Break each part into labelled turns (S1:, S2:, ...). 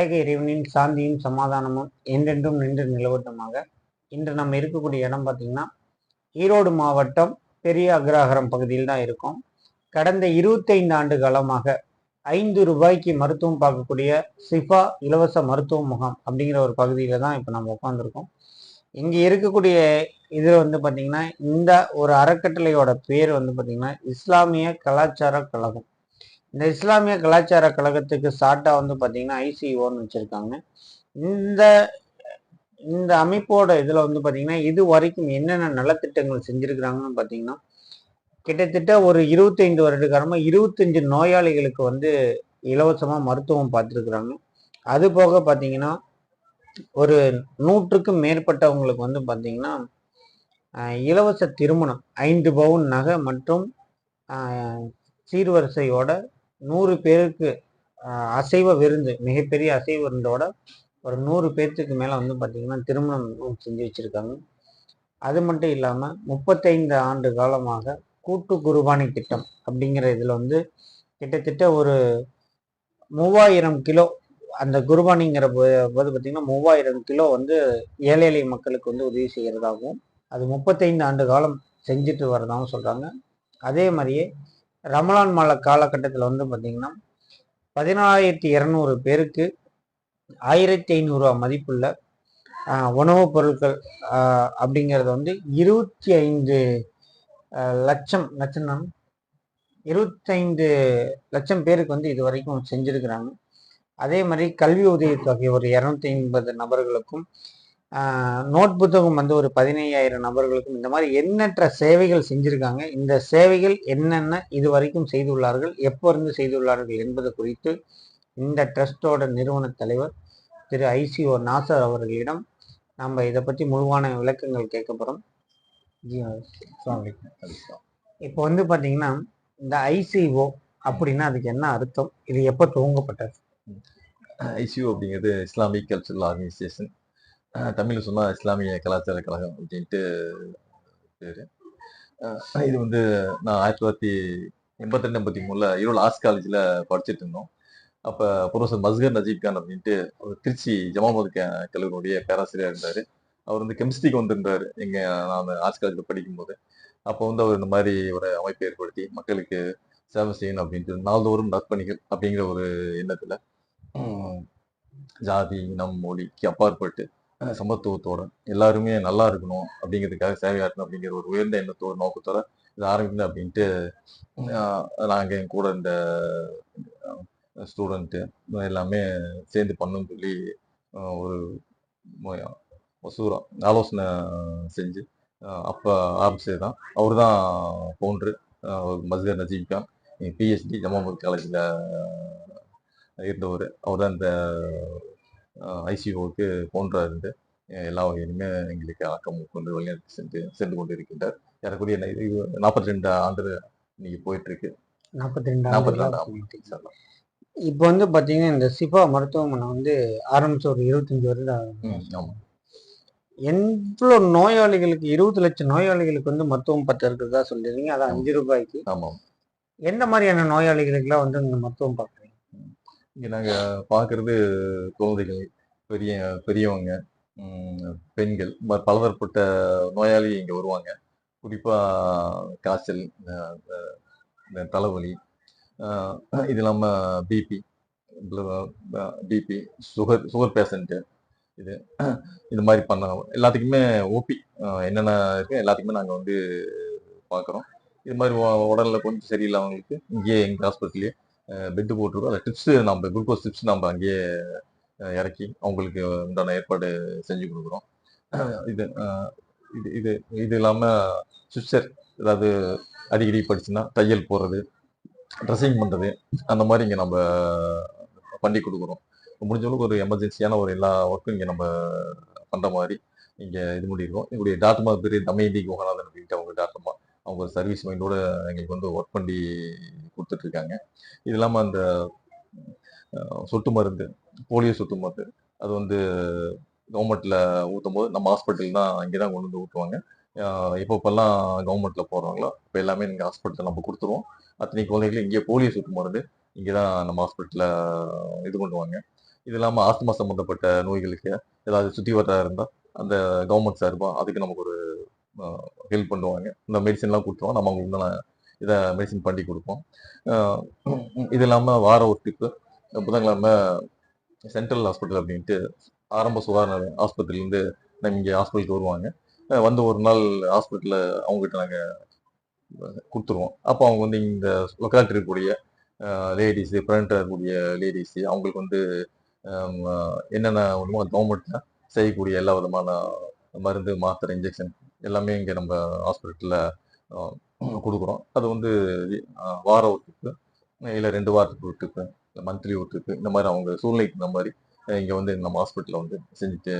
S1: ஏக இறைவனின் சாந்தியும் சமாதானமும் என்றென்றும் நின்று நிலவட்டுமாக இன்று நம்ம இருக்கக்கூடிய இடம் பார்த்தீங்கன்னா ஈரோடு மாவட்டம் பெரிய அக்ராகரம் பகுதியில் தான் இருக்கும். கடந்த இருபத்தைந்து ஆண்டு காலமாக ஐந்து ரூபாய்க்கு மருத்துவம் பார்க்கக்கூடிய சிஃபா இலவச மருத்துவ முகாம் அப்படிங்கிற ஒரு பகுதியில் தான் இப்போ நம்ம உட்காந்துருக்கோம் இங்கே இருக்கக்கூடிய இதில் வந்து பார்த்தீங்கன்னா இந்த ஒரு அறக்கட்டளையோட பேர் வந்து பார்த்தீங்கன்னா இஸ்லாமிய கலாச்சார கழகம். இந்த இஸ்லாமிய கலாச்சார கழகத்துக்கு சாட்டா வந்து பார்த்தீங்கன்னா ஐசிஓன்னு வச்சுருக்காங்க. இந்த இந்த அமைப்போட இதில் வந்து பார்த்தீங்கன்னா இது வரைக்கும் என்னென்ன நலத்திட்டங்கள் செஞ்சுருக்கிறாங்கன்னு பார்த்தீங்கன்னா கிட்டத்தட்ட ஒரு இருபத்தைந்து வருட காலமாக இருபத்தஞ்சு நோயாளிகளுக்கு வந்து இலவசமாக மருத்துவம் பார்த்துருக்குறாங்க அது போக பார்த்தீங்கன்னா ஒரு நூற்றுக்கும் மேற்பட்டவங்களுக்கு வந்து பார்த்தீங்கன்னா இலவச திருமணம் ஐந்து பவுன் நகை மற்றும் சீர்வரிசையோட நூறு பேருக்கு அசைவ விருந்து மிகப்பெரிய அசைவ விருந்தோட ஒரு நூறு பேர்த்துக்கு மேலே வந்து பார்த்திங்கன்னா திருமணம் செஞ்சு வச்சுருக்காங்க. அது மட்டும் இல்லாமல் முப்பத்தைந்து ஆண்டு காலமாக கூட்டு குருபானி திட்டம் அப்படிங்கிற இதில் வந்து கிட்டத்தட்ட ஒரு மூவாயிரம் கிலோ அந்த குருபானிங்கிற போ- போது பார்த்திங்கன்னா மூவாயிரம் கிலோ வந்து ஏழை எளிய மக்களுக்கு வந்து உதவி செய்கிறதாகவும் அது முப்பத்தைந்து ஆண்டு காலம் செஞ்சுட்டு வரதாகவும் சொல்கிறாங்க அதே மாதிரியே ரமலான் மால காலகட்டத்தில் வந்து பார்த்திங்கன்னா பதினாலாயிரத்தி இரநூறு பேருக்கு ஆயிரத்தி ஐநூறுரூவா மதிப்புள்ள உணவுப் பொருட்கள் அப்படிங்கிறது வந்து இருபத்தி ஐந்து லட்சம் லட்சம் இருபத்தைந்து லட்சம் பேருக்கு வந்து இது வரைக்கும் செஞ்சுருக்கிறாங்க. அதே மாதிரி கல்வி உதவித்தொகை ஒரு இரநூத்தி ஐம்பது நபர்களுக்கும் நோட் புத்தகம் வந்து ஒரு பதினையாயிரம் நபர்களுக்கும் இந்த மாதிரி எண்ணற்ற சேவைகள் செஞ்சுருக்காங்க. இந்த சேவைகள் என்னென்ன இது வரைக்கும் செய்துள்ளார்கள் எப்போ இருந்து செய்துள்ளார்கள் என்பது குறித்து இந்த ட்ரஸ்டோட நிறுவன தலைவர் திரு ஐசிஓ நாசர் அவர்களிடம் நம்ம இதை பற்றி முழுவான விளக்கங்கள் கேட்க போகிறோம் இப்போ வந்து பார்த்தீங்கன்னா இந்த ஐசிஓ அப்படின்னா அதுக்கு என்ன அர்த்தம்? இது எப்போ துவங்கப்பட்டது?
S2: ஐசிஓ அப்படிங்கிறது இஸ்லாமிக் கல்ச்சுரல் ஆர்கனைசேஷன். தமிழில் சொன்னால் இஸ்லாமிய கலாச்சார கழகம் அப்படின்ட்டு பேர். இது வந்து நான் ஆயிரத்தி தொள்ளாயிரத்தி எண்பத்தி ரெண்டு எண்பத்தி மூணில் ஈரோடு ஆர்ட்ஸ் காலேஜில் படிச்சுட்டு இருந்தோம். அப்போ ப்ரொஃபஸர் மஸ்கர் நஜீப் கான் அப்படின்ட்டு அவர் திருச்சி ஜமாமது கல்லூரியுடைய பேராசிரியர் இருந்தார். அவர் வந்து கெமிஸ்ட்ரிக்கு வந்திருந்தார். எங்கள் நான் ஆர்ட்ஸ் காலேஜில் படிக்கும்போது. அப்போ வந்து அவர் இந்த மாதிரி ஒரு அமைப்பை ஏற்படுத்தி மக்களுக்கு சேவை செய்யணும் அப்படின்ட்டு நாள்தோறும் நற்பணிகள் அப்படிங்கிற ஒரு எண்ணத்தில் ஜாதி இனம் மொழிக்கு அப்பாற்பட்டு சமத்துவத்தோட எல்லாருமே நல்லா இருக்கணும் அப்படிங்கிறதுக்காக சேவையாற்றணும் அப்படிங்கிற ஒரு உயர்ந்த எண்ணத்தோட நோக்கத்தோட இது ஆரம்பிக்கணும் அப்படின்ட்டு நாங்கள் என் கூட இந்த ஸ்டூடெண்ட்டு எல்லாமே சேர்ந்து பண்ணணும்னு சொல்லி ஒரு மசூரம் மசூரா ஆலோசனை செஞ்சு அப்போ ஆரம்பிச்சது தான் அவர் தான் ஃபவுண்ட்ரு மஸ்கர் நஜீப் கான் பிஹெச்டி ஜமாமுத் காலேஜில் இருந்தவர். அவர் தான் இந்த ஐசிஓவுக்கு ஃபவுண்டராக இருந்து எல்லா வகையிலுமே எங்களுக்கு அக்கம் கொண்டு வழிநடத்தி சென்று சென்று கொண்டு இருக்கின்றார் ஏறக்கூடிய நாற்பத்தி ரெண்டு ஆண்டு இன்னைக்கு போயிட்டு இருக்கு
S1: நாற்பத்தி ரெண்டு
S2: நாற்பத்தி ரெண்டு
S1: இப்போ வந்து பார்த்தீங்கன்னா இந்த சிபா மருத்துவமனை வந்து ஆரம்பிச்ச ஒரு இருபத்தஞ்சு வருடம் எவ்வளோ நோயாளிகளுக்கு இருபது லட்சம் நோயாளிகளுக்கு வந்து மருத்துவம் பத்து இருக்கிறதா சொல்லிருக்கீங்க அது அஞ்சு ரூபாய்க்கு.
S2: ஆமாம்.
S1: எந்த மாதிரியான நோயாளிகளுக்கெல்லாம் வந்து இந்த மருத்துவம் பார்க்குறீங்க
S2: இங்கே நாங்கள் பார்க்குறது குழந்தைகள் பெரிய பெரியவங்க பெண்கள் பலதரப்பட்ட நோயாளி இங்கே வருவாங்க. குறிப்பாக காய்ச்சல் இந்த தலைவலி இது இல்லாமல் BP BP sugar sugar patient இது இது மாதிரி பண்ண எல்லாத்துக்குமே ஓபி என்னென்ன இருக்கு எல்லாத்துக்குமே நாங்கள் வந்து பார்க்குறோம் இது மாதிரி உடலில் உடல்ல கொஞ்சம் சரியில்லாதவங்களுக்கு இங்கேயே எங்கள் ஹாஸ்பிட்டல்லையே பெட்டு போட்டிருக்கோம். அந்த டிப்ஸ் நம்ம குளுக்கோஸ் டிப்ஸ் நம்ம அங்கேயே இறக்கி அவங்களுக்கு உண்டான ஏற்பாடு செஞ்சு கொடுக்குறோம். இது இது இது இது இல்லாமல் சிஸ்டர் ஏதாவது அடிக்கடி படிச்சுன்னா தையல் போடுறது ட்ரெஸ்ஸிங் பண்ணுறது அந்த மாதிரி இங்கே நம்ம பண்ணி கொடுக்குறோம். முடிஞ்சளவுக்கு ஒரு எமர்ஜென்சியான ஒரு எல்லா ஒர்க்கும் இங்கே நம்ம பண்ணுற மாதிரி இங்கே இது பண்ணியிருக்கோம் எங்களுடைய டாக்டர்மா பேர் தமயந்தி கோகநாதன் அப்படின்ட்டு அவங்க டாக்டர்மா அவங்க சர்வீஸ் மைண்டோட எங்களுக்கு வந்து ஒர்க் பண்ணி கொடுத்துட்ருக்காங்க. இது இல்லாமல் அந்த சொட்டு மருந்து போலியோ சொட்டு மருந்து அது வந்து கவர்மெண்ட்டில் ஊற்றும் போது நம்ம ஹாஸ்பிட்டல் தான் இங்கே தான் கொண்டு வந்து ஊற்றுவாங்க இப்போ இப்போல்லாம் கவர்மெண்ட்டில் போடுறாங்களோ இப்போ எல்லாமே நீங்கள் ஹாஸ்பிட்டலில் நம்ம கொடுத்துருவோம். அத்தனை குழந்தைகளும் இங்கே போலியோ சொட்டு மருந்து இங்கே தான் நம்ம ஹாஸ்பிட்டலில் இது பண்ணுவாங்க. இது இல்லாமல் ஆஸ்துமா சம்மந்தப்பட்ட நோய்களுக்கு ஏதாவது சுற்றி வர இருந்தால் அந்த கவர்மெண்ட் சார்பாக அதுக்கு நமக்கு ஒரு ஹெல்ப் பண்ணுவாங்க. இந்த மெடிசன்லாம் கொடுத்துருவோம் நம்ம அவங்களுக்கு உண்டான இதை மெடிசன் பண்ணி கொடுப்போம். இது இல்லாமல் வார ஒரு டிப்பு புதன்கிழமை சென்ட்ரல் ஹாஸ்பிட்டல் அப்படின்ட்டு ஆரம்ப சுகாதார நிலையம் ஆஸ்பத்திரியிலேருந்து நம்ம இங்கே ஹாஸ்பிட்டலுக்கு வருவாங்க. வந்து ஒரு நாள் ஹாஸ்பிட்டலில் அவங்ககிட்ட நாங்கள் கொடுத்துருவோம். அப்போ அவங்க வந்து இந்த லொக்காலிட்டி இருக்கக்கூடிய லேடிஸு ப்ரெக்னெண்ட்டாக இருக்கக்கூடிய லேடிஸு அவங்களுக்கு வந்து என்னென்ன ஒன்றுமோ கவர்மெண்ட்டில் செய்யக்கூடிய எல்லா விதமான மருந்து மாத்திரை இன்ஜெக்ஷன் எல்லாமே இங்கே நம்ம ஹாஸ்பிட்டலில் கொடுக்குறோம். அது வந்து வார ஒரு ட்ரிப்பு இல்லை ரெண்டு வாரத்துக்கு ஒரு ட்ரிப்பு இல்லை மந்த்லி ஒரு ட்ரிப்பு இந்த மாதிரி அவங்க சூழ்நிலைக்கு இந்த மாதிரி இங்கே வந்து நம்ம ஹாஸ்பிட்டலில் வந்து செஞ்சுட்டு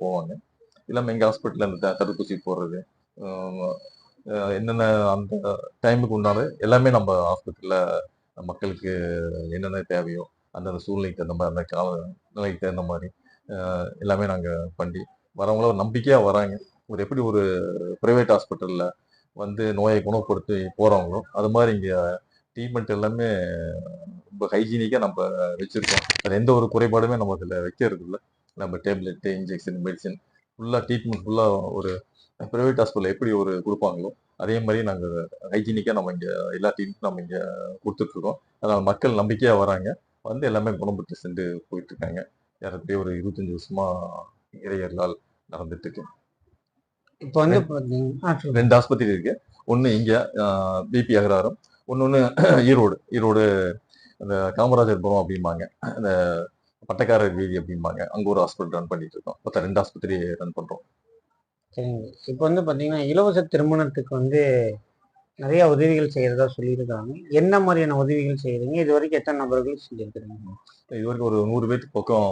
S2: போவாங்க. இல்லாமல் எங்கள் ஹாஸ்பிட்டலில் இந்த த- தடுப்பூசி போடுறது என்னென்ன அந்த டைமுக்கு உண்டான எல்லாமே நம்ம ஹாஸ்பிட்டலில் மக்களுக்கு என்னென்ன தேவையோ அந்தந்த சூழ்நிலைக்கு தகுந்த மாதிரி அந்த கால நிலைக்கு தகுந்த மாதிரி எல்லாமே நாங்கள் பண்ணி வரவங்கள ஒரு நம்பிக்கையாக வராங்க. ஒரு எப்படி ஒரு ப்ரைவேட் ஹாஸ்பிட்டலில் வந்து நோயை குணப்படுத்தி போகிறவங்களோ அது மாதிரி இங்கே ட்ரீட்மெண்ட் எல்லாமே ரொம்ப ஹைஜீனிக்காக நம்ம வச்சுருக்கோம். அது எந்த ஒரு குறைபாடுமே நம்ம அதில் வைக்கிறது இல்லை. நம்ம டேப்லெட்டு இன்ஜெக்ஷன் மெடிசன் ஃபுல்லாக ட்ரீட்மெண்ட் ஃபுல்லாக ஒரு ப்ரைவேட் ஹாஸ்பிட்டல் எப்படி ஒரு கொடுப்பாங்களோ அதே மாதிரி நாங்கள் ஹைஜீனிக்காக நம்ம இங்கே எல்லா ட்ரீட்மெண்ட் நம்ம இங்கே கொடுத்துட்ருக்கோம். அதனால் மக்கள் நம்பிக்கையாக வராங்க. வந்து எல்லாமே குணப்பட்டு சென்று போயிட்டுருக்காங்க ஏறக்குறைய ஒரு இருபத்தஞ்சி வருஷமாக இறையர்களால் நடந்துட்டுருக்கு
S1: இப்போ வந்து.
S2: ரெண்டு ஆஸ்பத்திரி இருக்கு. ஒன்று இங்கே பிபி அகராரம். ஒன்று ஈரோடு. ஈரோடு அந்த காமராஜர்புரம் அப்படிம்பாங்க. அந்த பட்டக்காரர் வீதி அப்படிம்பாங்க. அங்கே ஒரு ஹாஸ்பிட்டல் ரன் பண்ணிட்டு இருக்கோம். மொத்தம் ரெண்டு ஆஸ்பத்திரி ரன் பண்ணுறோம்
S1: சரிங்க. இப்போ வந்து பார்த்தீங்கன்னா இலவச திருமணத்துக்கு வந்து நிறைய உதவிகள் செய்யறதா சொல்லியிருக்காங்க. என்ன மாதிரியான உதவிகள் செய்யறீங்க? இது வரைக்கும் எத்தனை நபர்கள் செஞ்சிருக்கிறீங்க?
S2: இது வரைக்கும் ஒரு நூறு பேருக்கு பக்கம்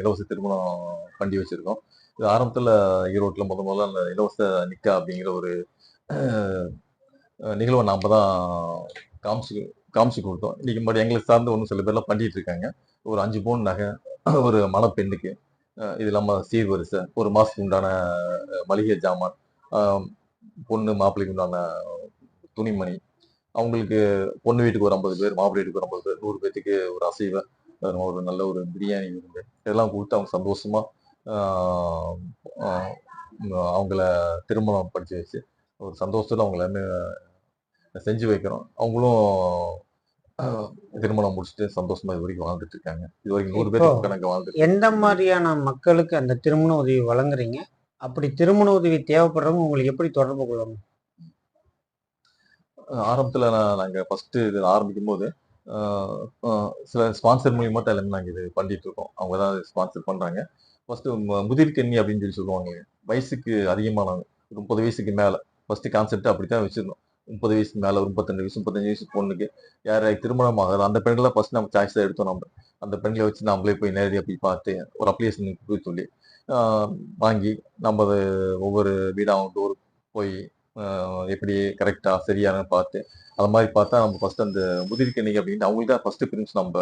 S2: இலவச திருமணம் பண்ணி வச்சிருக்கோம். இது ஆரம்பத்தில் ஈரோட்டில் முத முதல்ல அந்த இலவச நிக்கா அப்படிங்கிற ஒரு நிகழ்வை நாம் தான் காமிச்சு காமிச்சு கொடுத்தோம். இன்றைக்கி முன்னாடி எங்களை சார்ந்து ஒன்றும் சில பேர்லாம் பண்ணிட்டு இருக்காங்க. ஒரு அஞ்சு பவுன் நகை ஒரு மணப்பெண்ணுக்கு இது இல்லாமல் சீர்வரிசை ஒரு மாதத்துக்கு உண்டான மளிகை ஜாமான் பொண்ணு மாப்பிள்ளைக்கு உண்டான துணிமணி அவங்களுக்கு பொண்ணு வீட்டுக்கு ஒரு ஐம்பது பேர் மாப்பிள்ளை வீட்டுக்கு ஒரு ஐம்பது பேர் நூறு பேர்த்துக்கு ஒரு அசைவ ஒரு நல்ல ஒரு பிரியாணி இருந்து இதெல்லாம் கொடுத்து அவங்க சந்தோஷமாக அவங்கள திருமணம் படிச்சு வச்சு ஒரு சந்தோஷத்துல அவங்கள செஞ்சு வைக்கிறோம் அவங்களும் திருமணம் முடிச்சுட்டு சந்தோஷமா இது வரைக்கும் வாழ்ந்துட்டு இருக்காங்க. இது வரைக்கும் நூறு பேருக்கு கணக்கு வாழ்ந்துட்டு
S1: எந்த மாதிரியான மக்களுக்கு அந்த திருமண உதவி வழங்குறீங்க? அப்படி திருமண உதவி தேவைப்படுறவங்க உங்களுக்கு எப்படி தொடர்பு கொள்ளணும்
S2: ஆரம்பத்தில் நான் நாங்கள் ஃபஸ்ட்டு இது ஆரம்பிக்கும் போது சில ஸ்பான்சர் மூலியமா தான் எல்லாமே நாங்கள் இது பண்ணிட்டு இருக்கோம். அவங்க தான் ஸ்பான்சர் பண்ணுறாங்க ஃபஸ்ட்டு முதிர்கண்ணி அப்படின்னு சொல்லி சொல்லுவாங்க. வயசுக்கு அதிகமானவங்க முப்பது வயசுக்கு மேலே. ஃபஸ்ட்டு கான்செப்ட் அப்படி தான் வச்சிருந்தோம். முப்பது வயசுக்கு மேலே ஒரு முப்பத்தஞ்சு வயசு முப்பத்தஞ்சு வயசு பொண்ணுக்கு யார் திருமணம் ஆகாது அந்த பெண்களை ஃபர்ஸ்ட் நம்ம சாய்ஸ் தான் எடுத்தோம் நம்ம. அந்த பெண்களை வச்சு நம்மளே போய் நேரடியாக போய் பார்த்து ஒரு அப்ளிகேஷன் போய் சொல்லி வாங்கி நம்ம அதை ஒவ்வொரு வீடாக டோர் போய் எப்படி கரெக்டாக சரியான பார்த்து அது மாதிரி பார்த்தா நம்ம ஃபர்ஸ்ட் அந்த முதிர்கண்ணிக்கு அப்படின்னு அவங்களுக்கு தான் ஃபர்ஸ்ட் ப்ரின்ஸ் நம்ம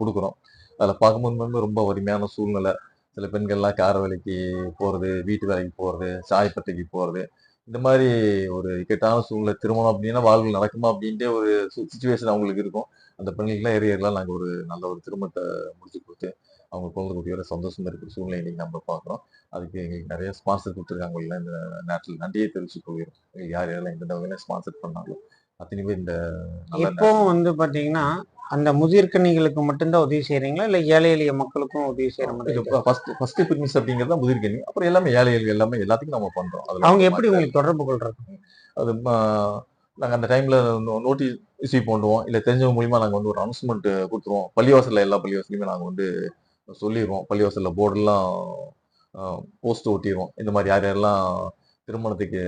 S2: கொடுக்குறோம். அதில் பார்க்கும்போது வந்து ரொம்ப வறுமையான சூழ்நிலை. சில பெண்கள்லாம் கார வேலைக்கு போகிறது வீட்டு வேலைக்கு போகிறது சாயப்பட்டைக்கு போகிறது இந்த மாதிரி ஒரு இக்கட்டான சூழ்நிலை திருமணம் அப்படின்னா வாழ்வில் நடக்குமா அப்படின்ட்டு ஒரு சுச்சுவேஷன் அவங்களுக்கு இருக்கும். அந்த பெண்களுக்குலாம் ஏரியர்லாம் நாங்கள் ஒரு நல்ல ஒரு திருமணத்தை முடிச்சு கொடுத்து அவங்க குழந்தை குட்டியோட சந்தோஷமா இருக்கிற சூழ்நிலை இன்னைக்கு நம்ம பார்க்குறோம். அதுக்கு எங்களுக்கு நிறைய ஸ்பான்சர் கொடுத்துருக்காங்க இல்லை இந்த நேரத்தில். நன்றியை தெரிவிச்சு கொள்கிறோம். யார் யாரெல்லாம் எந்த வகையில ஸ்பான்சர் பண்ணாலும் அத்தனை பேர் இந்த நல்ல
S1: இப்போவும் வந்து பார்த்தீங்கன்னா அந்த முதிர்கண்ணிகளுக்கு மட்டும்தான் உதவி செய்றீங்களா? இல்ல ஏழை எளிய மக்களுக்கும் உதவி செய்யற மாதிரி?
S2: ஃபர்ஸ்ட் ஃபர்ஸ்ட் பிக்னிஸ் அப்படிங்கிறது முதிர்கனி அப்புறம் எல்லாமே ஏழைகள் எல்லாமே எல்லாத்துக்கும் நம்ம பண்றோம்.
S1: அவங்க எப்படி உங்களுக்கு தொடர்பு கொள்றது?
S2: அது நாங்கள் அந்த டைம்ல நோட்டீஸ் இஷ்யூ பண்ணுவோம் இல்லை தெரிஞ்சவங்க மூலியமா நாங்கள் வந்து ஒரு அனௌன்ஸ்மெண்ட் கொடுத்துருவோம். பள்ளிவாசல்ல எல்லா பள்ளிவாசலையுமே நாங்கள் வந்து சொல்லிடுவோம் பள்ளிவாசல்ல போர்டெல்லாம் போஸ்ட் ஒட்டிடுவோம் இந்த மாதிரி யார் யாரெல்லாம் திருமணத்துக்கு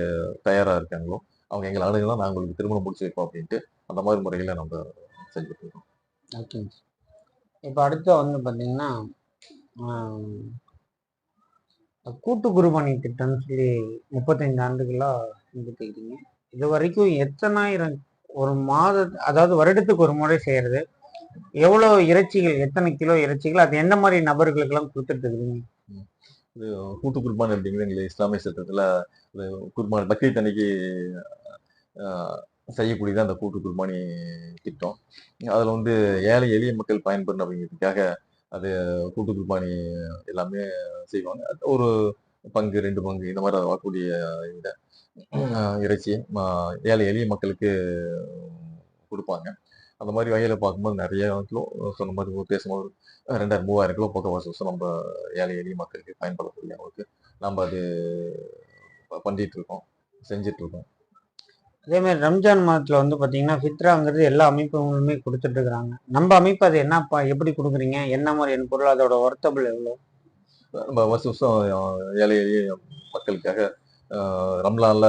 S2: தயாரா இருக்காங்களோ அவங்க எங்களை அணுகுனா நாங்கள் உங்களுக்கு திருமணம் முடிச்சு வைப்போம் அப்படின்ட்டு அந்த மாதிரி முறையில நம்ம செஞ்சுட்டு இருக்கோம்
S1: ஓகேங்க இப்போ அடுத்து வந்து பார்த்தீங்கன்னா கூட்டு குருபணி திட்டம்னு சொல்லி முப்பத்தைந்து ஆண்டுகளாக செஞ்சுட்டு இது வரைக்கும் எத்தனாயிரம் ஒரு மாத அதாவது வருடத்துக்கு ஒரு முறை செய்யறது. எவ்வளோ இறைச்சிகள் எத்தனை கிலோ இறைச்சிகள் அது எந்த மாதிரி நபர்களுக்கெல்லாம் கொடுத்துட்டு இருக்கிறீங்க
S2: இது கூட்டு குர்பான் அப்படிங்கிறது எங்களுக்கு இஸ்லாமிய சட்டத்தில் குர்பான் பக்ரீத் அன்னைக்கு ஆஹ், செய்யக்கூடியது அந்த கூட்டு குர்பானி திட்டம். அதில் வந்து ஏழை எளிய மக்கள் பயன்பெறணும் அப்படிங்கிறதுக்காக அது கூட்டு குர்பானி எல்லாமே செய்வாங்க. ஒரு பங்கு ரெண்டு பங்கு இந்த மாதிரி வரக்கூடிய இதை இறைச்சி ஏழை எளிய மக்களுக்கு கொடுப்பாங்க. அந்த மாதிரி வகையில் பார்க்கும்போது நிறைய கிலோ சொன்ன மாதிரி பேசும்போது ரெண்டாயிரம் மூவாயிரம் கிலோ பக்கம் வருஷம் நம்ம ஏழை எளிய மக்களுக்கு பயன்படக்கூடிய அளவுக்கு நம்ம அது பண்ணிகிட்ருக்கோம் பண்ணிட்டு இருக்கோம்.
S1: அதே மாதிரி ரம்ஜான் மாதத்துல வந்து பாத்தீங்கன்னா ஃபித்ராங்கிறது எல்லா அமைப்புகளுமே கொடுத்துட்டு இருக்கிறாங்க நம்ம அமைப்பு அது என்னப்பா எப்படி கொடுக்குறீங்க? என்ன மாதிரியான பொருள்? அதோட ஒர்த்தபிள் எவ்வளோ
S2: நம்ம வருஷம் வருஷம் ஏழை எளிய மக்களுக்காக ரம்லான்ல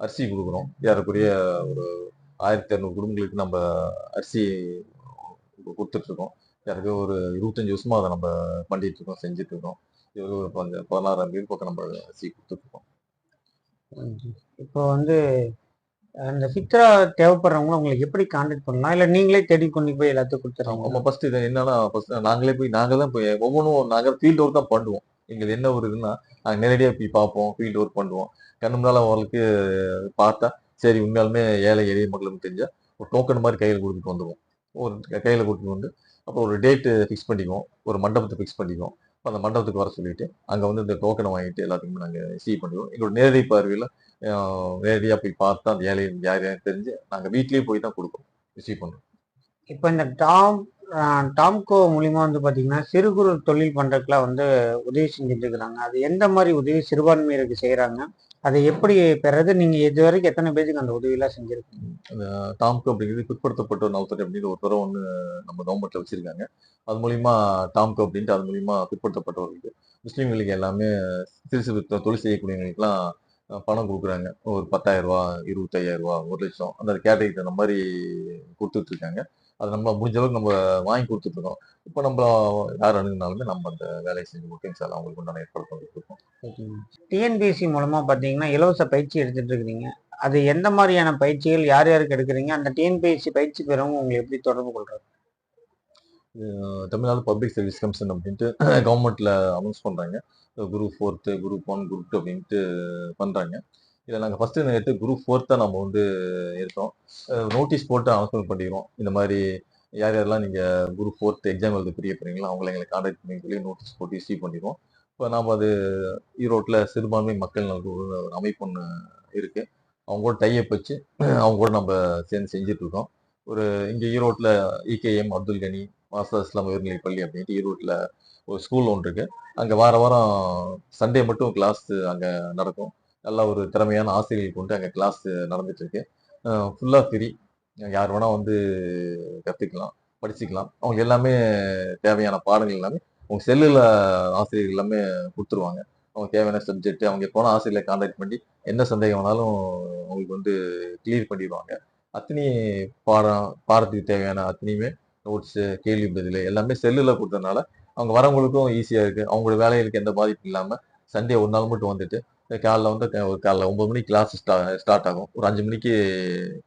S2: அரிசி கொடுக்குறோம். ஏறக்குறைய ஒரு ஆயிரத்தி இரநூறு குடும்பங்களுக்கு நம்ம அரிசி கொடுத்துட்டு இருக்கோம் யாருக்கு ஒரு இருபத்தஞ்சு வருஷமா அதை நம்ம பண்ணிட்டு இருக்கோம் செஞ்சுட்டு இருக்கோம் இது ஒரு பதினாறாம் தேதி பக்கம் நம்ம அரிசி கொடுத்துட்டு இருக்கோம்
S1: இப்போ வந்து அந்த ஃபித்ரா தேவைப்படுறவங்க உங்களுக்கு எப்படி கான்டாக்ட் பண்ணலாம்? இல்லை நீங்களே தேடி கொண்டு போய் எல்லாத்தையும் கொடுத்துருவோம்
S2: நம்ம ஃபர்ஸ்ட் இது என்னன்னா ஃபர்ஸ்ட் நாங்களே போய் நாங்கள் தான் போய் ஒவ்வொன்றும் நாங்கள் ஃபீல்ட் ஒர்க் தான் பண்ணுவோம். எங்களுக்கு என்ன ஒரு இதுன்னா நாங்கள் நேரடியாக போய் பார்ப்போம் ஃபீல்ட் ஒர்க் பண்ணுவோம். கண்ணு முன்னால அவங்களுக்கு பார்த்தா சரி உண்மையாலுமே ஏழை எளிய மக்களுக்கு தெரிஞ்சால் ஒரு டோக்கன் மாதிரி கையில் கொடுத்துட்டு வந்துடுவோம் ஒரு கையில் கொடுத்துட்டு வந்து அப்புறம் ஒரு டேட்டு ஃபிக்ஸ் பண்ணிக்குவோம். ஒரு மண்டபத்தை ஃபிக்ஸ் பண்ணிக்குவோம். அந்த மண்டபத்துக்கு வர சொல்லிட்டு அங்கே வந்து இந்த டோக்கனை வாங்கிட்டு எல்லாத்துக்குமே நாங்கள் சீ பண்ணிடுவோம். எங்களோட நேரடி பார்வையில் நேரடியாக போய் பார்த்தா அந்த ஏழை யார் யார் தெரிஞ்சு நாங்க வீட்லயே போய் தான் கொடுப்போம் ரிசீவ் பண்ணுறோம்
S1: இப்போ இந்த டாம் டாம்கோ மூலியமா வந்து பாத்தீங்கன்னா சிறு குறு தொழில் பண்றதுக்குலாம் வந்து உதவி செஞ்சுட்டு இருக்கிறாங்க அது எந்த மாதிரி உதவி சிறுபான்மையினருக்கு செய்றாங்க? அதை எப்படி பெறது? நீங்க இது வரைக்கும் எத்தனை பேருக்கு அந்த உதவியெல்லாம் செஞ்சிருக்கீங்க?
S2: டாம்கோ அப்படிங்கிறது பிற்படுத்தப்பட்ட நலத்துறை அப்படின்னு ஒரு துறை ஒன்று நம்ம கவர்மெண்ட்ல வச்சிருக்காங்க. அது மூலியமா டாம்கோ அப்படின்ட்டு அது மூலியமா பிற்படுத்தப்பட்டவர்களுக்கு முஸ்லீம்களுக்கு எல்லாமே சிறு சிறு தொழில் செய்யக்கூடியவங்களுக்குலாம் பணம் கொடுக்குறாங்க. ஒரு பத்தாயிரரூபா இருபத்தையாயிரரூபா ரூபா ஒரு லட்சம் அந்த கேட்டகரி தகுந்த மாதிரி கொடுத்துட்டு இருக்காங்க அது நம்ம முடிஞ்ச அளவுக்கு நம்ம வாங்கி கொடுத்துட்ருக்கோம். இப்போ நம்ம யார் அணுகுனாலுமே நம்ம அந்த வேலையை செஞ்சு கொடுத்து சார் அவங்களுக்கு உண்டான ஏற்பாடு கொடுத்துருக்கோம் இருக்கோம்
S1: டிஎன்பிஎஸ்சி மூலமாக பார்த்தீங்கன்னா இலவச பயிற்சி எடுத்துகிட்டு இருக்கிறீங்க அது எந்த மாதிரியான பயிற்சிகள் யார் யாருக்கு எடுக்கிறீங்க? அந்த டிஎன்பிஎஸ்சி பயிற்சி பெறவங்க உங்களை எப்படி தொடர்பு கொள்றாங்க?
S2: தமிழ்நாடு பப்ளிக் சர்வீஸ் கமிஷன் அப்படின்ட்டு கவர்மெண்ட்டில் அனௌன்ஸ் பண்ணுறாங்க group fourth group one group two அப்படின்ட்டு பண்ணுறாங்க இதில் நாங்கள் ஃபஸ்ட்டு எடுத்து குரூப் ஃபோர்த்தாக நம்ம வந்து இருக்கோம் நோட்டீஸ் போட்டு அனௌன்ஸ்மெண்ட் பண்ணிக்கிறோம் இந்த மாதிரி யார் யாரெல்லாம் நீங்கள் குரூப் ஃபோர்த் எக்ஸாம் எழுத பிரிய போகிறீங்களோ அவங்கள எங்களை காண்டாக்ட் பண்ணி சொல்லி நோட்டீஸ் போட்டு ரிசீவ் பண்ணிடுவோம். இப்போ நாம் அது ஈரோட்டில் சிறுபான்மை மக்கள் நல ஒரு அமைப்பு ஒன்று இருக்குது அவங்க கூட டைப் வச்சு அவங்க கூட நம்ம சேர்ந்து செஞ்சுட்டு ஒரு இங்கே ஈரோட்டில் இகேஎம் அப்துல் கனி மாஸ்டர் இஸ்லாம் உயர்நிலை பள்ளி அப்படின்ட்டு ஈரோட்டில் ஒரு ஸ்கூல் ஒன்று இருக்குது அங்கே வார வாரம் சண்டே மட்டும் கிளாஸ் அங்கே நடக்கும். நல்ல ஒரு திறமையான ஆசிரியர்கள் கொண்டு அங்கே கிளாஸ் நடந்துட்டுருக்கு ஃபுல்லாக ஃப்ரீ யார் வேணால் வந்து கற்றுக்கலாம் படிச்சுக்கலாம். அவங்க எல்லாமே தேவையான பாடங்கள் எல்லாமே அவங்க செல்லில் ஆசிரியர்கள் எல்லாமே கொடுத்துருவாங்க. அவங்க தேவையான சப்ஜெக்ட் அவங்க போன ஆசிரியர்களை கான்டாக்ட் பண்ணி என்ன சந்தேகம் வேணாலும் அவங்களுக்கு வந்து கிளியர் பண்ணிடுவாங்க. அத்தனை பாடம் பாடத்துக்கு தேவையான அத்தனையுமே நோட்ஸு கேள்வி பதில் எல்லாமே செல்லில் கொடுத்ததுனால அவங்க வரவங்களுக்கும் ஈஸியாக இருக்குது அவங்களோட வேலைகளுக்கு எந்த பாதிப்பும் இல்லாமல் சண்டே ஒரு நாள் மட்டும் வந்துட்டு காலைல வந்து ஒரு காலைல ஒம்பது மணிக்கு கிளாஸ் ஸ்டா ஸ்டார்ட் ஆகும். ஒரு அஞ்சு மணிக்கு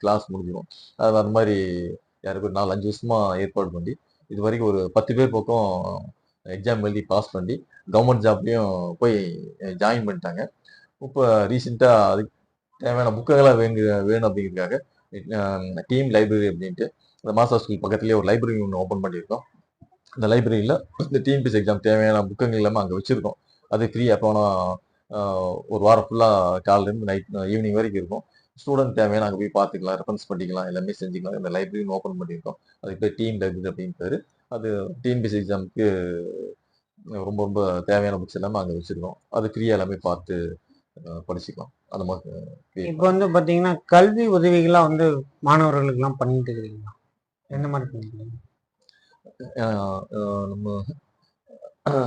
S2: கிளாஸ் முடிஞ்சிடும் அது அந்த மாதிரி யாருக்கு ஒரு நாலு அஞ்சு வருஷமாக ஏற்பாடு பண்ணி இது வரைக்கும் ஒரு பத்து பேர் பக்கம் எக்ஸாம் எழுதி பாஸ் பண்ணி கவர்மெண்ட் ஜாப்லேயும் போய் ஜாயின் பண்ணிட்டாங்க. இப்போ ரீசெண்டாக அதுக்கு தேவையான புக்குகளாக வேங்கு வேணும் அப்படிங்கிறதுக்காக டீம் லைப்ரரி அப்படின்ட்டு இந்த மாஸ்டர் ஸ்கூல் பக்கத்துலேயே ஒரு லைப்ரரி ஒன்று ஓப்பன் பண்ணியிருக்கோம். இந்த லைப்ரரியில் இந்த டிஎன்பிஎஸ் எக்ஸாம் தேவையான புக்கங்கள் எல்லாமே அங்கே வச்சுருக்கோம். அது ஃப்ரீ போனால் ஒரு வாரம் ஃபுல்லாக காலையிலேருந்து நைட் ஈவினிங் வரைக்கும் இருக்கும். ஸ்டூடெண்ட் தேவையான அங்கே போய் பார்த்துக்கலாம் ரெஃபரன்ஸ் பண்ணிக்கலாம் எல்லாமே செஞ்சுக்கலாம். இந்த லைப்ரரியும் ஓப்பன் பண்ணியிருக்கோம். அதுக்கு பேர் டீம் லைப்ரரி அப்படின்னு பேர். அது டிஎன்பிஎஸ் எக்ஸாமுக்கு ரொம்ப ரொம்ப தேவையான புக்ஸ் எல்லாமே அங்கே வச்சுருக்கோம். அது ஃப்ரீயாக எல்லாமே பார்த்து படிச்சுக்கலாம். அந்த மாதிரி
S1: இப்போ வந்து பார்த்தீங்கன்னா கல்வி உதவிகள்லாம் வந்து மாணவர்களுக்கெல்லாம் பண்ணிட்டு இருக்கிறீங்களா என்ன மாதிரி
S2: நம்ம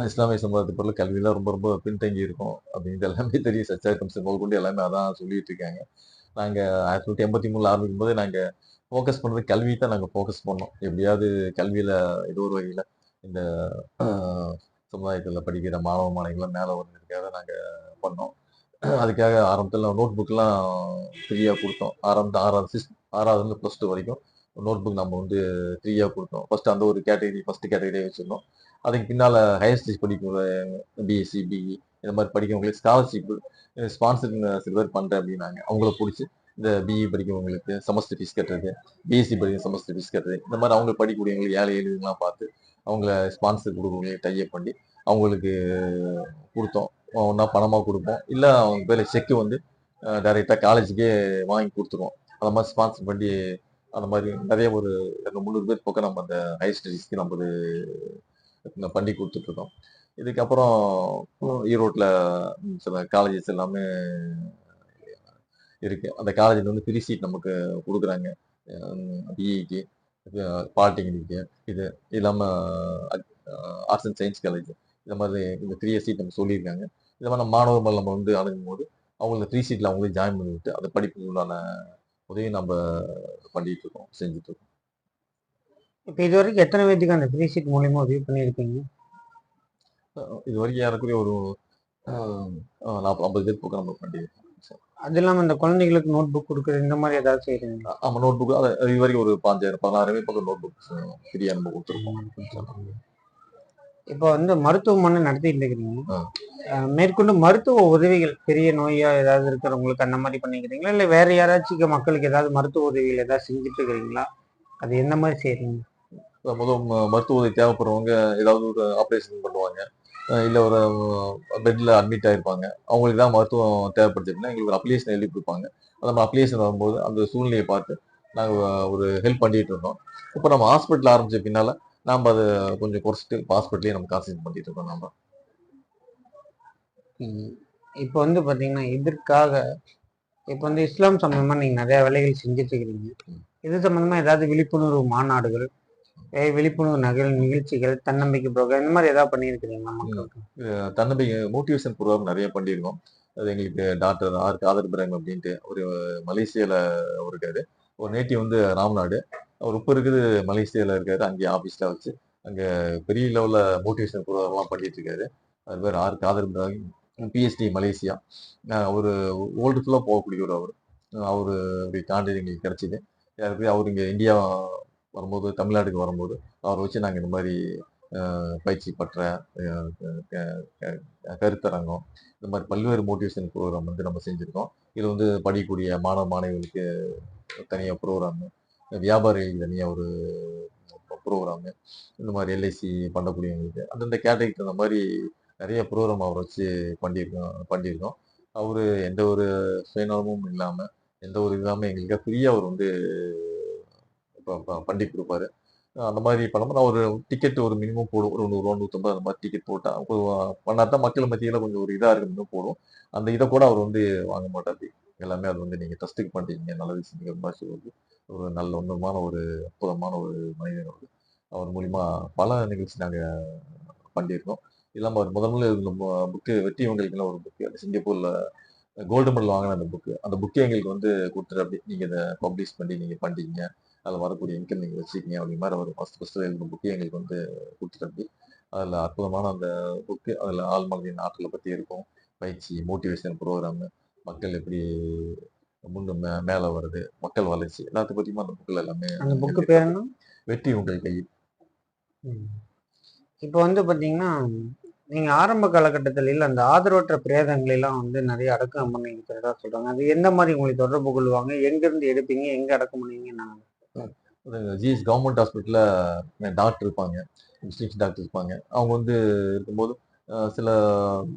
S2: இஸ்லாமிய சமுதாயத்தை பொருள் கல்வியெல்லாம் ரொம்ப ரொம்ப பின்தங்கி இருக்கும். அப்படின்ட்டு எல்லாமே தெரியும். சச்சா கம்சன் முதல் கொண்டு எல்லாமே அதான் சொல்லிட்டு இருக்காங்க. நாங்கள் ஆயிரத்தி தொள்ளாயிரத்தி எண்பத்தி மூணில் ஆரம்பிக்கும் போது நாங்கள் ஃபோக்கஸ் பண்ணுறது கல்வி தான் நாங்கள் ஃபோக்கஸ் பண்ணோம். எப்படியாவது கல்வியில் ஏதோ ஒரு வகையில் இந்த சமுதாயத்தில் படிக்கிற மாணவ மாணவிகள்லாம் மேலே வந்ததுக்காக நாங்கள் பண்ணோம். அதுக்காக ஆரம்பத்தில் நோட் புக்லாம் ஃப்ரீயாக கொடுத்தோம். ஆரம்பத்து ஆறாவது சிக்ஸ் ஆறாவதுலேருந்து ப்ளஸ் டூ வரைக்கும் நோட் புக் நம்ம வந்து ஃப்ரீயாக கொடுத்தோம். ஃபர்ஸ்ட் அந்த ஒரு கேட்டகரி ஃபர்ஸ்ட் கேட்டகரியாக வச்சுருந்தோம். அதுக்கு பின்னால் ஹையர் ஸ்டடிஸ் படிக்கிற பிஎஸ்சி பிஇ இந்த மாதிரி படிக்கிறவங்களுக்கு ஸ்காலர்ஷிப் ஸ்பான்சர் சில பேர் பண்ணுறேன் அப்படின்னாங்க. அவங்கள பிடிச்சி இந்த பிஇ படிக்கிறவங்களுக்கு செமஸ்டர் ஃபீஸ் கட்டுறது பிஎஸ்சி படிக்கிற செமஸ்டர் ஃபீஸ் கட்டுறது இந்த மாதிரி அவங்க படிக்கக்கூடியவங்களுக்கு ஏழை எளிதுலாம் பார்த்து அவங்கள ஸ்பான்சர் கொடுக்குறவங்களே டைப் பண்ணி அவங்களுக்கு கொடுத்தோம். ஒன்றா பணமாக கொடுப்போம். இல்லை அவங்க பேர் செக்கு வந்து டைரெக்டாக காலேஜுக்கே வாங்கி கொடுத்துருவோம். அந்த மாதிரி ஸ்பான்சர் பண்ணி அந்த மாதிரி நிறைய ஒரு முந்நூறு பேர் பக்கம் நம்ம அந்த ஹையர் ஸ்டடீஸ்க்கு நம்ம இது பண்ணி கொடுத்துட்ருக்கோம். இதுக்கப்புறம் ஈரோட்டில் சில காலேஜஸ் எல்லாமே இருக்கு. அந்த காலேஜில் வந்து ஃப்ரீ சீட் நமக்கு கொடுக்குறாங்க. பிஇக்கு பாலிடெக்னிக்கு இது இல்லாமல் ஆர்ட்ஸ் அண்ட் சயின்ஸ் காலேஜ் இந்த மாதிரி இந்த த்ரீ சீட் நம்ம சொல்லியிருக்காங்க. இந்த மாதிரி நம்ம மாணவர்கள் நம்ம வந்து அணுகும் போது அவங்கள த்ரீ சீட்டில் அவங்களே ஜாயின் பண்ணிவிட்டு அந்த படிப்புக்குள்ளான உதவி நம்ம பண்ணிட்டு இருக்கோம் செஞ்சுட்டு இருக்கோம்
S1: இப்போ இது வரைக்கும் எத்தனை பேத்துக்கு அந்த ஃப்ரீ சீட் மூலியமா உதவி பண்ணியிருப்பீங்க
S2: அஹ் இது வரைக்கும் ஏறக்குறைய ஒரு நாற்பது ஐம்பது பேர் பக்கம் நம்ம பண்ணியிருக்கோம்
S1: அது இல்லாம இந்த குழந்தைகளுக்கு நோட் புக் கொடுக்குறது இந்த மாதிரி ஏதாவது செய்றீங்களா?
S2: ஆமாம் நோட் புக் இது வரைக்கும் ஒரு பாஞ்சாயிரம் பதினாயிரம் பக்கம் நோட் புக் ஃப்ரீயாக நம்ம கொடுத்துருக்கோம்.
S1: இப்போ வந்து மருத்துவமனை நடத்திட்டு இருக்கிறீங்க. மேற்கொண்டு மருத்துவ உதவிகள் பெரிய நோயா ஏதாவது இருக்கிறவங்களுக்கு அந்த மாதிரி பண்ணிக்கிறீங்களா? இல்லை வேற யாராச்சும் மக்களுக்கு ஏதாவது மருத்துவ உதவிகள் ஏதாவது செஞ்சுட்டு இருக்கிறீங்களா? அது என்ன மாதிரி செய்றீங்க?
S2: முதல் மருத்துவ உதவி தேவைப்படுறவங்க ஏதாவது ஒரு ஆப்ரேஷன் பண்ணுவாங்க. இல்ல ஒரு பெட்ல அட்மிட் ஆயிருப்பாங்க. அவங்களுக்கு தான் மருத்துவம் தேவைப்படுதுன்னா எங்களுக்கு ஒரு அப்ளிகேஷன் எழுதி கொடுப்பாங்க. அந்த நம்ம அப்ளிகேஷன் வரும்போது அந்த சூழ்நிலையை பார்த்து நாங்கள் ஒரு ஹெல்ப் பண்ணிட்டு இருந்தோம். இப்போ நம்ம ஹாஸ்பிட்டல் ஆரம்பிச்ச பின்னால நாம் அதை கொஞ்சம் குறைச்சிட்டு ஹாஸ்பிட்டலே நம்ம கான்சன்ட்ரேட் பண்ணிட்டு இருக்கோம் நம்ம.
S1: இப்போ வந்து பாத்தீங்கன்னா இதற்காக இப்போ வந்து இஸ்லாம் சம்பந்தமா நீங்க நிறைய வேலைகள் செஞ்சுட்டு இருக்கிறீங்க. இது சம்பந்தமா ஏதாவது விழிப்புணர்வு மாநாடுகள் விழிப்புணர்வு நகல் நிகழ்ச்சிகள் தன்னம்பிக்கை ப்ரோக்ராம் இந்த மாதிரி ஏதாவது பண்ணியிருக்கிறீங்களா மக்களுக்கு?
S2: தன்னம்பிக்கை மோட்டிவேஷன் ப்ரோக்ராம் நிறைய பண்ணியிருக்கோம். அது எங்களுக்கு டாக்டர் ஆர். காதர் இப்ராஹிம் அப்படின்ட்டு ஒரு மலேசியால அவர் இருக்காரு ஒரு நேட்டிவ் வந்து ராம்நாடு. அவர் இப்போ இருக்குது மலேசியாவில் இருக்காரு அங்கே ஆஃபீஸில் வச்சு அங்கே பெரிய லெவலில் மோட்டிவேஷன் ப்ரோக்ராம்லாம் பண்ணிட்டு இருக்காரு. அது பேர் ஆர் காதர் பிஎஸ்டி மலேசியா. அவர் வேர்ல்டு ஃபுல்லாக போகக்கூடியவர் அவர். அவர் அப்படி கான்டாக்ட் எங்களுக்கு கிடச்சிது. யாருக்கு அவர் இங்கே இந்தியா வரும்போது தமிழ்நாட்டுக்கு வரும்போது அவரை வச்சு நாங்கள் இந்த மாதிரி பயிற்சி பற்ற க- கருத்தரங்கம் இந்த மாதிரி பல்வேறு மோட்டிவேஷன் ப்ரோக்ராம் வந்து நம்ம செஞ்சுருக்கோம். இது வந்து படிக்கக்கூடிய மாணவ மாணவிகளுக்கு தனியாக ப்ரோக்ராமு வியாபாரிகளுக்கு தனியாக ஒரு ப்ரோக்ராமு இந்த மாதிரி எல்ஐசி பண்ணக்கூடியவங்களுக்கு அந்தந்த கேட்டகரிக்கு தகுந்த மாதிரி நிறைய ப்ரோக்ராம் அவரை வச்சு பண்ணியிருக்கோம் பண்ணியிருக்கோம். அவர் எந்த ஒரு சுயநலமும் இல்லாமல் எந்த ஒரு இல்லாமல் எங்களுக்கு ஃப்ரீயாக அவர் வந்து பண்ணி கொடுப்பாரு. அந்த மாதிரி பண்ணும்போது நான் ஒரு டிக்கெட் ஒரு மினிமம் போடும் ஒரு நூறுரூவா நூற்றம்பது அந்த மாதிரி டிக்கெட் போட்டால் பண்ணாதான் மக்கள் மத்தியில் கொஞ்சம் ஒரு இதாக இருக்கணும் போடும். அந்த இதை கூட அவர் வந்து வாங்க மாட்டார். எல்லாமே அது வந்து நீங்கள் ட்ரஸ்ட்டுக்கு பண்ணிட்டீங்க நல்ல விஷயம் மாதிரி சொல்லுவது ஒரு நல்ல ஒன்றுமான ஒரு அற்புதமான ஒரு மனிதர் அவர் அவர் மூலிமா பல நிகழ்ச்சி நாங்கள் பண்ணியிருக்கோம். இல்லாமல் அவர் முதல் முதல்ல இந்த புக்கு வெற்றி இவங்களுக்குலாம் ஒரு புக்கு அந்த சிங்கப்பூரில் கோல்டு மெடல் வாங்கின அந்த புக்கு அந்த புக்கே எங்களுக்கு வந்து கொடுத்துரு அப்படி நீங்கள் இதை பப்ளிஷ் பண்ணி நீங்கள் பண்ணிட்டீங்க அதில் வரக்கூடிய இன்கம் நீங்கள் வச்சுக்கிங்க அப்படி மாதிரி அவர் ஃபஸ்ட் ஃபஸ்ட்டு எழுதின புக்கே எங்களுக்கு வந்து கொடுத்துரு அப்படி. அதில் அற்புதமான அந்த புக்கு அதில் ஆள் மனதின் ஆற்றலை பற்றி இருக்கும். பயிற்சி மோட்டிவேஷன் ப்ரோக்ராமு மக்கள் எப்படி முன்னு மே மேலே வருது. மக்கள் வளர்ச்சி. எல்லாத்த பற்றியுமே அந்த புக்கில் எல்லாமே
S1: அந்த புக்கு பேர் என்ன?
S2: வெற்றி உங்கள் கையில்
S1: இப்போ வந்து பாத்தீங்கன்னா நீங்க ஆரம்ப காலகட்டத்தில் இல்ல அந்த ஆதரவற்ற பிரேதங்களை எல்லாம் வந்து நிறைய அடக்கம் பண்ணிக்கிறதா சொல்றாங்க. அது எந்த மாதிரி உங்களுக்கு தொடர்பு கொள்வாங்க? எங்க இருந்து எடுப்பீங்க? எங்க அடக்கம் பண்ணுவீங்க நான்
S2: ஜிஎஸ் கவர்மெண்ட் ஹாஸ்பிட்டலில் டாக்டர் இருப்பாங்க. டிஸ்ட்ரிக்ட் டாக்டர் இருப்பாங்க. அவங்க வந்து இருக்கும்போது சில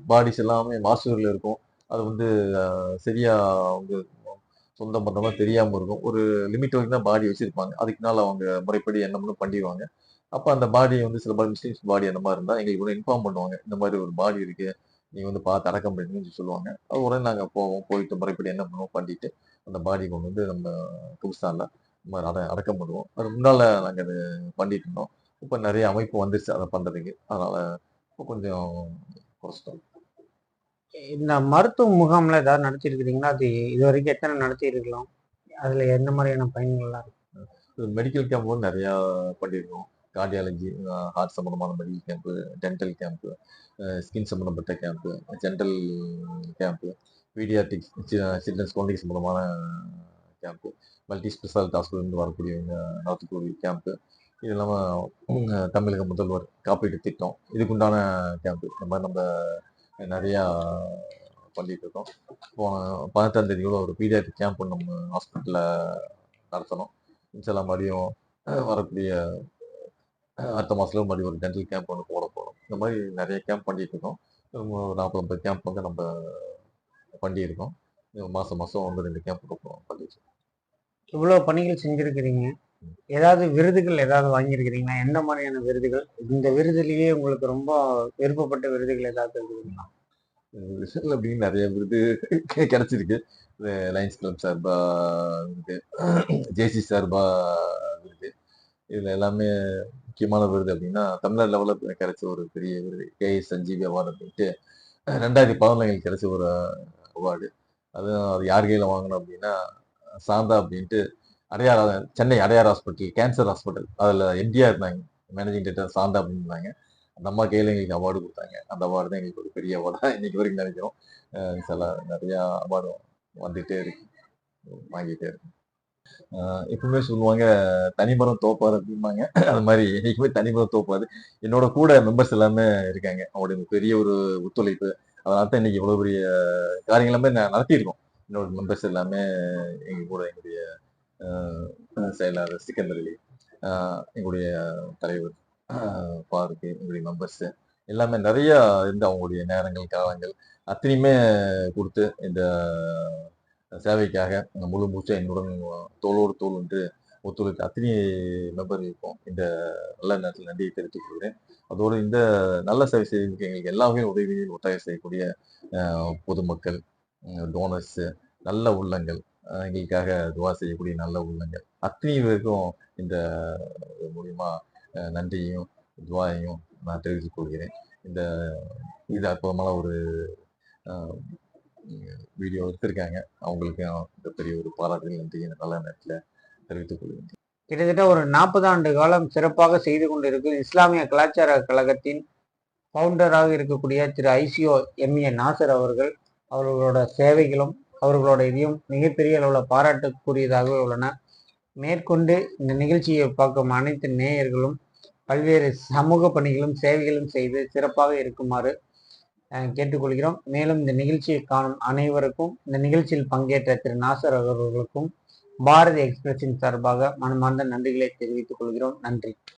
S2: பாடிஸ் எல்லாமே மாசூரில் இருக்கும். அது வந்து அஹ், சரியா அவங்க சொந்த பந்தமாக தெரியாமல் இருக்கும். ஒரு லிமிட் வரைக்கும் தான் பாடி வச்சிருப்பாங்க. அதுக்கு நாள் அவங்க முறைப்படி என்ன பண்ணணும் பண்ணிடுவாங்க. அப்போ அந்த பாடி வந்து சில பாடி முஸ்லீம்ஸ் பாடி அந்த மாதிரி இருந்தால் எங்களுக்கு கூட இன்ஃபார்ம் பண்ணுவாங்க. இந்த மாதிரி ஒரு பாடி இருக்கு. நீங்கள் வந்து பார்த்து அடக்கம் பண்ணுங்கன்னு சொல்லி சொல்லுவாங்க. அது உடனே நாங்கள் போவோம். போயிட்டு முறைப்படி என்ன பண்ணுவோம் பண்ணிட்டு அந்த பாடி கொண்டு வந்து நம்ம குபிஸ்தானில் இந்த மாதிரி அட அடக்கம் பண்ணுவோம். அது முன்னால் நாங்கள் அது பண்ணிட்டு இருந்தோம். இப்போ நிறைய அமைப்பு வந்துருச்சு. அதை பண்ணுறதுக்கு அதனால் இப்போ கொஞ்சம் குறைச்சிட்டோம்.
S1: இந்த மருத்துவ முகாம்ல ஏதாவது நடத்திருக்கிறீங்களா? அது இது வரைக்கும் எத்தனை நடத்தியிருக்கலாம் அதில் அதுல மாதிரியான பயன்கள்லாம் இருக்கு?
S2: மெடிக்கல் கேம்ப் வந்து நிறையா பண்ணியிருக்கோம். கார்டியாலஜி ஹார்ட் சம்மந்தமான medical camp dental camp skin சம்மந்தப்பட்ட camp dental camp paediatrics children's குழந்தைக்கு சம்மந்தமான கேம்ப்பு மல்டி ஸ்பெஷாலிட்டி ஹாஸ்பிட்டல் வரக்கூடியவங்க நடத்தக்கூடிய கேம்ப்பு இது இல்லாமல் தமிழக முதல்வர் காப்பீட்டு திட்டம் இதுக்குண்டான கேம்ப்பு இந்த மாதிரி நம்ம நிறையா பண்ணிட்டு இருக்கோம். போன பதினெட்டாம் தேதி கூட ஒரு பீடியாட்டிக் கேம்ப் நம்ம ஹாஸ்பிட்டலில் நடத்தணும். இன்ஷால்லா மறுபடியும் வரக்கூடிய அடுத்த மாதத்துல மறுபடியும் ஒரு டென்டல் கேம்ப் ஒன்று போட போகிறோம் இந்த மாதிரி நிறைய கேம்ப் பண்ணிட்டு இருக்கோம். ஒரு நாற்பது ஐம்பது கேம்ப் வந்து நம்ம பண்ணியிருக்கோம். மாதம் மாதம் வந்து ரெண்டு கேம்ப் கொடுப்போம். பண்ணிட்டு
S1: இவ்வளோ பணிகள் செஞ்சுருக்கிறீங்க. ஏதாவது விருதுகள் ஏதாவது வாங்கியிருக்கிறீங்களா? எந்த மாதிரியான விருதுகள்? இந்த விருதுலயே உங்களுக்கு ரொம்ப விருப்பப்பட்ட விருதுகள் ஏதாவது இருக்குதுங்களா?
S2: விஷயங்கள் அப்படின்னு நிறைய விருது கிடைச்சிருக்கு. லைன்ஸ் கிளப் சார்பா விருது ஜேசி சார்பா விருது இதுல எல்லாமே முக்கியமான விருது அப்படின்னா தமிழ்நாடு லெவலில் கிடைச்ச ஒரு பெரிய விருது. கே எஸ் சஞ்சீவி அவார்டு அப்படின்ட்டு ரெண்டாயிரத்தி பதினொன்றில் கிடைச்ச ஒரு அவார்டு அதுவும் அது யார் கையில் வாங்கினோம் அப்படின்னா சாந்தா அப்படின்ட்டு Adyar Chennai Adyar hospital cancer hospital. அதில் எம்டிஆர் இருந்தாங்க. மேனேஜிங் டேரக்டர் சாந்தா அப்படின்னு இருந்தாங்க. அந்த அம்மா கையில் எங்களுக்கு அவார்டு கொடுத்தாங்க. அந்த அவார்டு தான் எங்களுக்கு ஒரு பெரிய அவார்டாக இன்னைக்கு வரைக்கும் நினைக்கிறோம். சில நிறையா அவார்டு வந்துகிட்டே இருக்கு. வாங்கிட்டே இருக்கு. எப்பவுமே சொல்லுவாங்க தனிமரம் தோப்பார் அப்படிம்பாங்க. அது மாதிரி என்னைக்குமே தனிமரம் தோப்பாது. என்னோட கூட மெம்பர்ஸ் எல்லாமே இருக்காங்க. அவருடைய பெரிய ஒரு ஒத்துழைப்பு. அதனால தான் இன்னைக்கு இவ்வளோ பெரிய காரியங்கள் எல்லாமே நான் நடத்தியிருக்கோம். என்னோட மெம்பர்ஸ் எல்லாமே எங்க கூட எங்களுடைய செயலாளர் சிக்கந்தர் அலி எங்களுடைய தலைவர் பாருக்கு எங்களுடைய மெம்பர்ஸ் எல்லாமே நிறைய இருந்து அவங்களுடைய நேரங்கள் காலங்கள் அத்தனையுமே கொடுத்து இந்த சேவைக்காக முழு மூச்சு என்னுடன் தோளோடு தோல் என்று ஒத்துழைத்த அத்தனை மெம்பர் இருக்கும் இந்த நல்ல நேரத்தில் நன்றியை தெரிவித்துக் கொள்கிறேன். அதோடு இந்த நல்ல சேவை செய்வதற்கு எங்களுக்கு எல்லா வகையும் உதவியில் ஒத்தாய செய்யக்கூடிய பொதுமக்கள் டோனர்ஸு நல்ல உள்ளங்கள் எங்களுக்காக துவா செய்யக்கூடிய நல்ல உள்ளங்கள். அத்தனை பேருக்கும் இந்த மூலியமா அஹ், நன்றியையும் துவாயையும் நான் தெரிவித்துக் கொள்கிறேன். இந்த இது அற்புதமான ஒரு வீடியோ எடுத்திருக்காங்க. அவங்களுக்கு இந்த பெரிய ஒரு பாராட்டு நன்றி இந்த நல்ல நேரத்தில் தெரிவித்துக் கொள்கிறேன்.
S1: கிட்டத்தட்ட ஒரு நாற்பது ஆண்டு காலம் சிறப்பாக செய்து கொண்டிருக்கும் இஸ்லாமிய கலாச்சார கழகத்தின் ஃபவுண்டராக இருக்கக்கூடிய திரு ஐசிஓ எம்ஏ நாசர் அவர்கள் அவர்களோட சேவைகளும் அவர்களோட இதையும் மிகப்பெரிய அளவில் பாராட்டக்கூடியதாகவே உள்ளன. மேற்கொண்டு இந்த நிகழ்ச்சியை பார்க்கும் அனைத்து நேயர்களும் பல்வேறு சமூக பணிகளும் சேவைகளும் செய்து சிறப்பாக இருக்குமாறு கேட்டுக்கொள்கிறோம். மேலும் இந்த நிகழ்ச்சியை காணும் அனைவருக்கும் இந்த நிகழ்ச்சியில் பங்கேற்ற திரு நாசர் அவர்களுக்கும் பாரதி எக்ஸ்பிரஸின் சார்பாக மனமார்ந்த நன்றிகளை தெரிவித்துக் கொள்கிறோம். நன்றி.